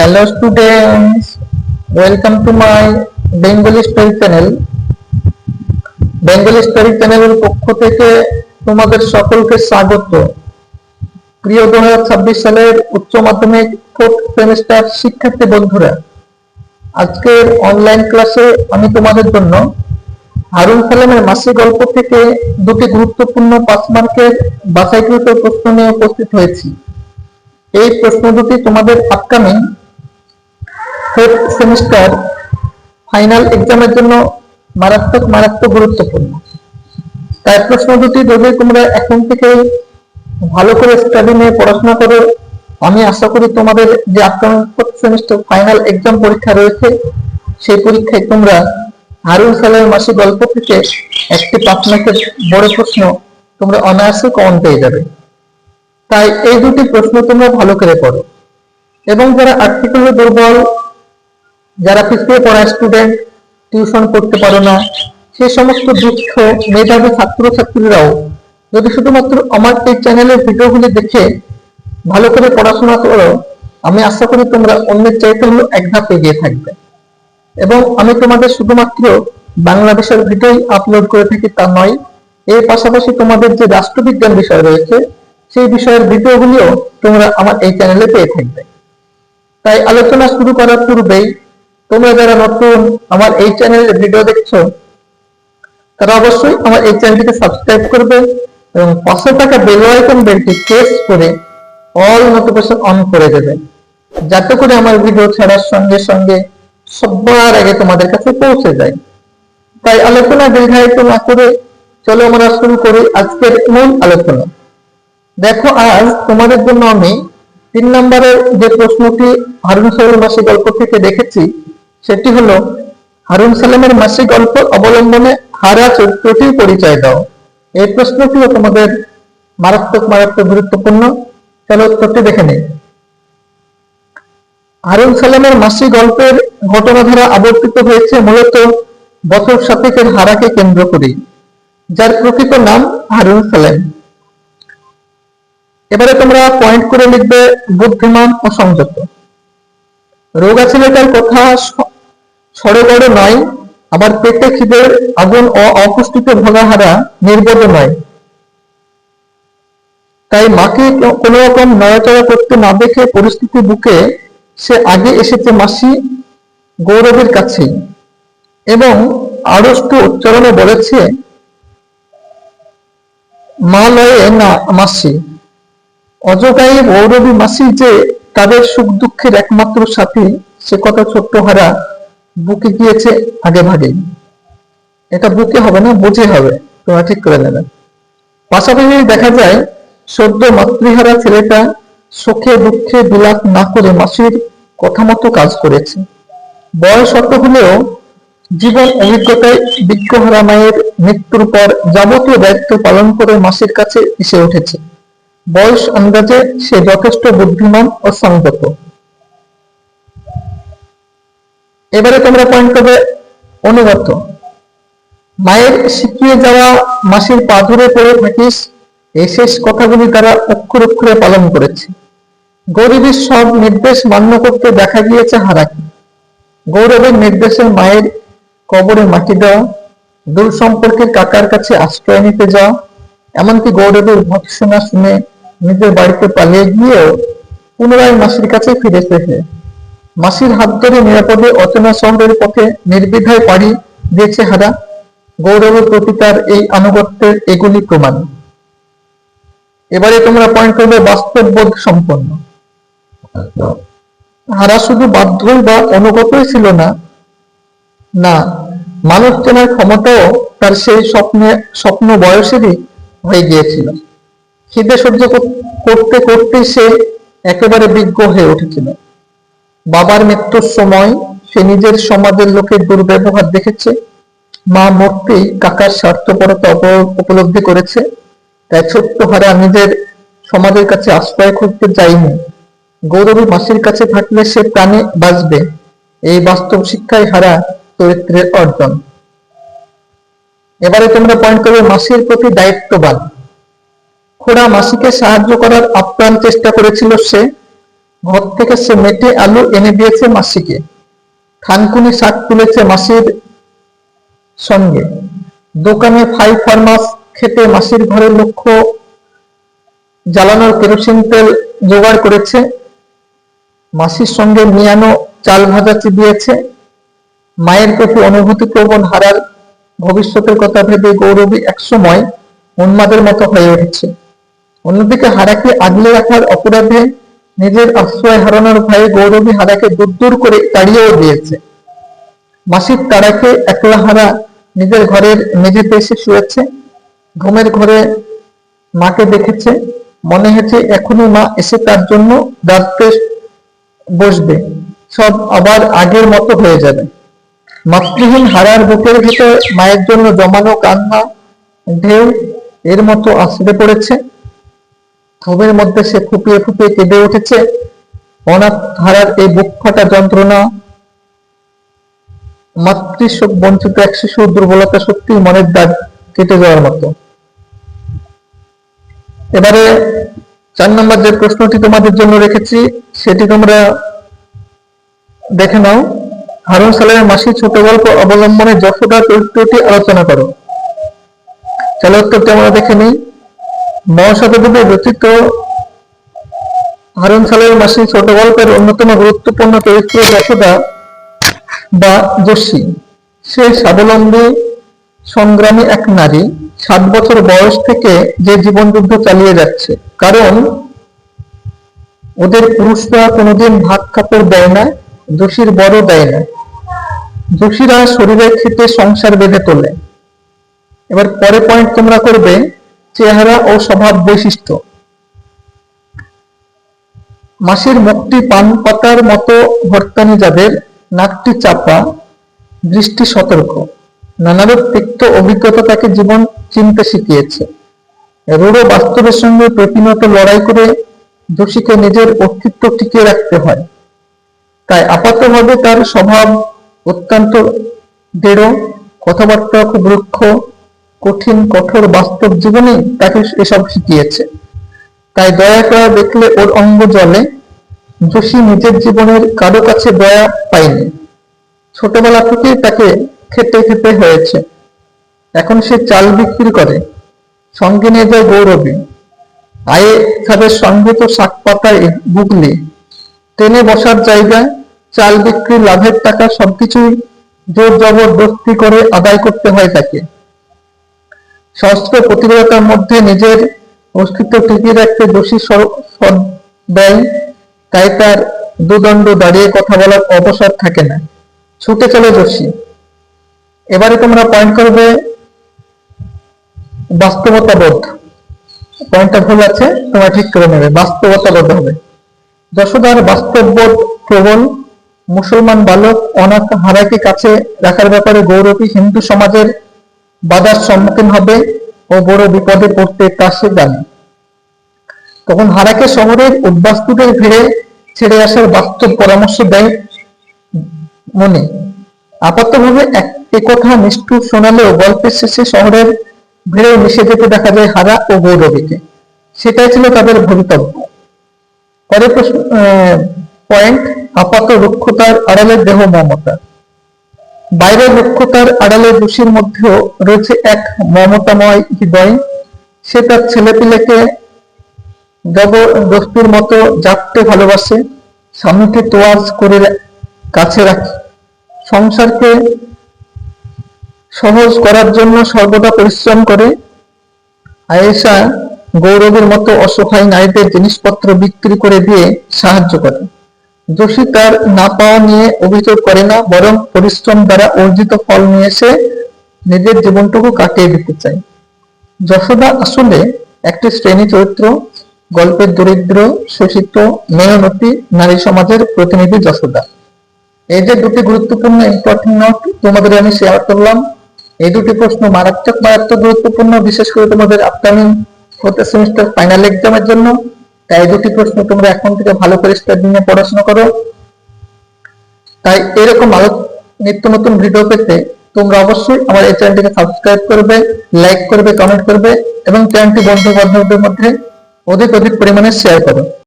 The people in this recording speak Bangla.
Hello students, welcome to my Bengali Story Channel. Bengali story চ্যানেলের পক্ষ থেকে তোমাদের সকলকে স্বাগত। প্রিয় দু সালের উচ্চ মাধ্যমিক ফোর্থ সেমিস্টার শিক্ষার্থী বন্ধুরা আজকের অনলাইন ক্লাসে আমি তোমাদের জন্য হারুন সালামের মাসিক গল্প থেকে দুটি গুরুত্বপূর্ণ পাঁচ মার্কের বাছাইকৃত প্রশ্ন নিয়ে উপস্থিত হয়েছি। এই প্রশ্ন দুটি তোমাদের আপকামিং ফোর্থ সেমিস্টার ফাইনাল এক্সামের জন্য মারাত্মক মারাত্মক গুরুত্বপূর্ণ। তাই প্রশ্ন দুটি, যদি তোমরা এখন থেকে ভালো করে স্টাডি নিয়ে পড়াশোনা করো, আমি আশা করি তোমাদের যে upcoming fourth semester final exam পরীক্ষা রয়েছে, সেই পরীক্ষায় তোমরা হারুন সালের মাসিক গল্প থেকে একটি পাঁচ মার্কের বড় প্রশ্ন তোমরা অনায়াসে কমন পেয়ে যাবে। তাই এই দুটি প্রশ্ন তোমরা ভালো করে পড়ো। এবং যারা আর্থিকভাবে দুর্বল যারা পিছিয়ে পড়া স্টুডেন্ট টিউশন করতে পারো না, সে সমস্ত দুঃখ মেধাবী ছাত্রছাত্রীরাও যদি শুধুমাত্র আমার এই চ্যানেলের ভিডিওগুলি দেখে ভালো করে পড়াশোনা করো, আমি আশা করি তোমরা অন্যের চাইতে হলো এক ধাপ এগিয়ে থাকবে। এবং আমি তোমাদের শুধুমাত্র বাংলাদেশের ভিডিওই আপলোড করে থাকি তা নয়, এর পাশাপাশি তোমাদের যে রাষ্ট্রবিজ্ঞান বিষয় রয়েছে, সেই বিষয়ের ভিডিওগুলিও তোমরা আমার এই চ্যানেলে পেয়ে থাকবে। তাই আলোচনা শুরু করার পূর্বেই তোমরা যারা নতুন আমার এই চ্যানেলের ভিডিও দেখছ, তারা অবশ্যই আমার এই চ্যানেলটিকে সাবস্ক্রাইব করবে এবং পাশে থাকা বেল আইকন বেলটি প্রেস করে অল নোটিফিকেশন অন করে দেবে। যাতে করে আমার ভিডিও ছাড়ার সঙ্গে সঙ্গে সবার আগে তোমাদের কাছে পৌঁছে যায়। তাই আলোচনা দীর্ঘায়িত না করে চলো আমরা শুরু করি আজকের মূল আলোচনা। দেখো, আজ তোমাদের জন্য আমি তিন নম্বরের যে প্রশ্নটি হারুন সালামের মাসিক গল্প থেকে দেখেছি সেটি হলো, হারুন সালামের মাসিক গল্প অবলম্বনে হারা চরিত্রটি পরিচয় দাও। এই প্রশ্নটিও তোমাদের মারাত্মক মারাত্মক গুরুত্বপূর্ণ। চলো উত্তরটি দেখে নেই। হারুন সালামের মাসিক গল্পের ঘটনাধারা আবর্তিত হয়েছে মূলত বছর শতকের হারাকে কেন্দ্র করেই, যার প্রকৃত নাম হারুন সালেম। এবারে তোমরা পয়েন্ট করে লিখবে বুদ্ধিমান ও সংযত। রোগা ছেলেটার কথা সড়গড় নয়। আবার পেটে খিদের আগুন ও অপুষ্টিতে ভোগাহারা নির্বোধ নয়। তাই মাকে কোন রকম নড়াচড়া করতে না দেখে পরিস্থিতি বুকে সে আগে এসেছে মাসি গৌরবের কাছেই এবং আড়ষ্ট উচ্চারণে বলেছে, মা লয়ে না মাসি। অজগায়ে গৌরবী মাসি যে তাদের সুখ দুঃখের একমাত্র সাথী সে কথা ছোট্ট হারা, বুকে গিয়েছে আগে ভাগেই এটা বুকে হবে না, বুঝে হবে। তোমরা ঠিক করে নেবে। পাশাপাশি দেখা যায়, সদ্য মাতৃহারা ছেলেটা সুখে দুঃখে বিলাপ না করে মাসির কথা মতো কাজ করেছে। বয়স অত হলেও জীবন অভিজ্ঞতায় বিজ্ঞহারা মায়ের মৃত্যুর পর যাবতীয় দায়িত্ব পালন করে মাসির কাছে এসে উঠেছে। বয়স আন্দাজে সে যথেষ্ট বুদ্ধিমান ও সংযত। এবারে তোমরা পয়েন্ট করবে অনুগত। মায়ের শিখিয়ে যাওয়া মাসির পা ধরে পড়ে থাকিস, এই শেষ কথাগুলি তারা অক্ষর অক্ষরে পালন করেছে। গরিবের সব নির্দেশ মান্য করতে দেখা গিয়েছে হারাকে। গৌরবের নির্দেশে মায়ের কবরে মাটি দেওয়া, দূর সম্পর্কের কাকার কাছে আশ্রয় নিতে যাওয়া, এমনকি গৌরবের ভৎসনা শুনে নিজের বাড়িতে পালিয়ে গিয়েও পুনরায় মাসির কাছে ফিরে এসেছে মাসির হাত ধরে নিরাপদে অচেনা শহরের পথে নির্বিধায় পাড়ি দিয়েছে হারা। গৌরবের প্রতি তার এই আনুগত্যের এগুলি প্রমাণ। এবারে তোমরা পয়েন্ট করবে বাস্তব বোধ সম্পন্ন। হারা শুধু বাধ্যই বা অনুগতই ছিল না না মানুষ চেনার ক্ষমতাও তার সেই স্বপ্নে স্বপ্ন বয়সেরই হয়ে গিয়েছিল। খিদে সহ্য করতে করতে সে একেবারে বিজ্ঞ হয়ে উঠেছিল। বাবার মৃত্যুর সময় সে নিজের সমাজের লোকের দুর্ব্যবহার দেখেছে। মা মূর্তি কাকার স্বার্থপরতা উপলব্ধি করেছে। তাই ছোট্ট হারা নিজের সমাজের কাছে আশ্রয় খুঁজতে যায়নি। গৌরবী মাসির কাছে থাকলে সে প্রাণে বাঁচবে। এই বাস্তব শিক্ষায় হারা চরিত্রের অর্জন। এবারে তোমরা পয়েন্ট করবে মাসির প্রতি দায়িত্ববান। খোড়া মাসিকে সাহায্য করার আপ্রাণ চেষ্টা করেছিল সে। ঘর থেকে সে মেটে আলু এনে দিয়েছে মাসিকে। থানকুনি শাক তুলেছে মাসির সঙ্গে। দোকানে ফাই ফার্মাস খেতে মাসির ঘরে লক্ষ্য জ্বালানোর কেরোসিন তেল জোগাড় করেছে। মাসির সঙ্গে মিয়ানো চাল ভাজা চিবিয়েছে। মায়ের প্রতি অনুভূতি প্রবণ হারার ভবিষ্যতের কথা ভেবে গৌরবী একসময় উন্মাদের মতো হয়ে উঠেছে। অন্যদিকে হারাকে আগলে রাখার অপরাধে নিজের আশ্রয় হারানোর ভয়ে গৌরবী হারাকে দূর দূর করে তাড়িয়েও দিয়েছে। মাসিক তারাকে একলা হারা নিজের ঘরের মেঝেতে এসে শুয়েছে। ঘুমের ঘরে মাকে দেখেছে। মনে হয়েছে এখনই মা এসে তার জন্য ডাকতে বসবে। সব আবার আগের মতো হয়ে যাবে। মাতৃহীন হারার বুকের ভিতর মায়ের জন্য জমানো কান্না, ঢেউ এর মতো আশ্রে পড়েছে। ঘুমের মধ্যে সে ফুপিয়ে ফুপিয়ে কেঁদে উঠেছে। অনাথ হারার এই বুক ফাটা যন্ত্রণা মাতৃশোক বঞ্চিত এক শিশুর দুর্বলতা সত্যি মনের দাগ কেটে যাওয়ার মতো। এবারে চার নম্বর যে প্রশ্নটি তোমাদের জন্য রেখেছি, সেটি তোমরা দেখে নাও। হারুন সালের মাসি ছোট গল্প অবলম্বনে যশোদা চরিত্রটি আলোচনা করো। চলো উত্তরটি আমরা দেখে নিই। মহাশতদেবের রচিত হারুন সালের মাসি ছোট গল্পের অন্যতম গুরুত্বপূর্ণ চরিত্র যশোদা বা যোশী। সে স্বাবলম্বী, সংগ্রামী এক নারী, সাত বছর বয়স থেকে যে জীবন যুদ্ধ চালিয়ে যাচ্ছে। কারণ ওদের পুরুষরা কোনোদিন ভাত কাপড় দেয় না, যোশীর বড় দেয় না। যোশীরা শরীরের খেতে সংসার বেঁধে তোলে। এবার পরে পয়েন্ট তোমরা করবে চেহারা ও স্বভাব বৈশিষ্ট্য। মাসির মুখটি পান পাতার মতো ভর্তানি যাদের, নাকটি চাপা, দৃষ্টি সতর্ক। নানারূপ তিক্ত অভিজ্ঞতা তাকে জীবন চিনতে শিখিয়েছে। রূঢ় বাস্তবের সঙ্গে প্রতিনিয়ত লড়াই করে দোষীকে নিজের অস্তিত্ব টিকিয়ে রাখতে হয়। তাই আপাতভাবে তার স্বভাব অত্যন্ত দৃঢ়, কথাবার্তা খুব রুক্ষ কঠিন, কঠোর বাস্তব জীবনে তাকে এসব শিখিয়েছে। তাই দয়া করা দেখলে ওর অঙ্গ জলে। যোশী নিজের জীবনের কারও কাছে দয়া পায়নি। ছোটবেলা থেকেই তাকে খেতে খেতে হয়েছে। এখন সে চাল বিক্রি করে। সঙ্গে নিয়ে যায় গৌরবী। আয়ে তাদের সঙ্গে তো শাক পাতায় গুগলি ট্রেনে বসার জায়গায় চাল বিক্রি, লাভের টাকা সবকিছুই জোর জবরদস্তি করে আদায় করতে হয় তাকে। সহস্র প্রতিযোগিতার মধ্যে নিজের অস্তিত্ব টিকিয়ে রাখতে দোষী দেয়, তাই তার দুদণ্ড দাঁড়িয়ে কথা বলার অবসর থাকে না। ছুটে চলে দোষী। এবারে তোমরা পয়েন্ট করবে বাস্তবতাবোধ। পয়েন্টটা ভুল আছে, তোমরা ঠিক করে নেবে, বাস্তবতাবোধ হবে। যশোদার বাস্তববোধ প্রবল, মুসলমান বালক অনাথ হারাকে কাছে রাখার ব্যাপারে গৌরবী হিন্দু সমাজের বাধার সম্মুখীন হবে ও বড় বিপদে পড়তে তা সে জানে। তখন হারাকে শহরের উদ্বাস্তুদের ভিড়ে ছেড়ে আসার বাস্তব পরামর্শ দেয় মনে। আপাতভাবে একথা নিষ্ঠুর শোনালেও গল্পের শেষে শহরের ভিড়ে মিশে যেতে দেখা যায় হারা ও গৌরবীকে। সেটাই ছিল তাদের ভবিতব্য। পরে প্রশ্ন পয়েন্ট আপাত রুক্ষতার আড়ালে দেহ মমতা বাইরের রুক্ষতার আড়ালে দোষীর মধ্যেও রয়েছে এক মমতাময় হৃদয়। সে তার ছেলেপিলেকে জবরদস্তির মতো জাপতে ভালোবাসে, স্বামীকে তোয়াজ করে কাছে রাখে। সংসারকে সহজ করার জন্য সর্বদা পরিশ্রম করে। আয়েশা গৌরবের মতো অসহায় নারীদের জিনিসপত্র বিক্রি করে দিয়ে সাহায্য করে। যোশী তার না পাওয়া নিয়ে অভিযোগ করে না, বরং পরিশ্রম দ্বারা অর্জিত ফল নিয়ে এসে নিজের জীবনটুকু কাটিয়ে দিতে চায়। যশোদা আসলে একটি শ্রেণি চরিত্র, গল্পের দরিদ্র, শোষিত মেয়নতি নারী সমাজের প্রতিনিধি যশোদা। এই যে দুটি গুরুত্বপূর্ণ ইম্পর্টেন্ট নোট তোমাদের আমি শেয়ার করলাম, এই দুটি প্রশ্ন মারাত্মক মারাত্মক গুরুত্বপূর্ণ, বিশেষ করে তোমাদের আপকামিং হতে সেমিস্টার ফাইনাল এক্সামের জন্য। তাই দুটি প্রশ্ন তোমরা এখন থেকে ভালো করে স্টাডি নিয়ে পড়াশোনা করো। তাই এরকম আরও নিত্য নতুন ভিডিও পেতে তোমরা অবশ্যই আমার এই চ্যানেলটিকে সাবস্ক্রাইব করবে লাইক করবে কমেন্ট করবে এবং চ্যানেলটি বন্ধু বান্ধবদের মধ্যে অধিক অধিক পরিমাণে শেয়ার করো।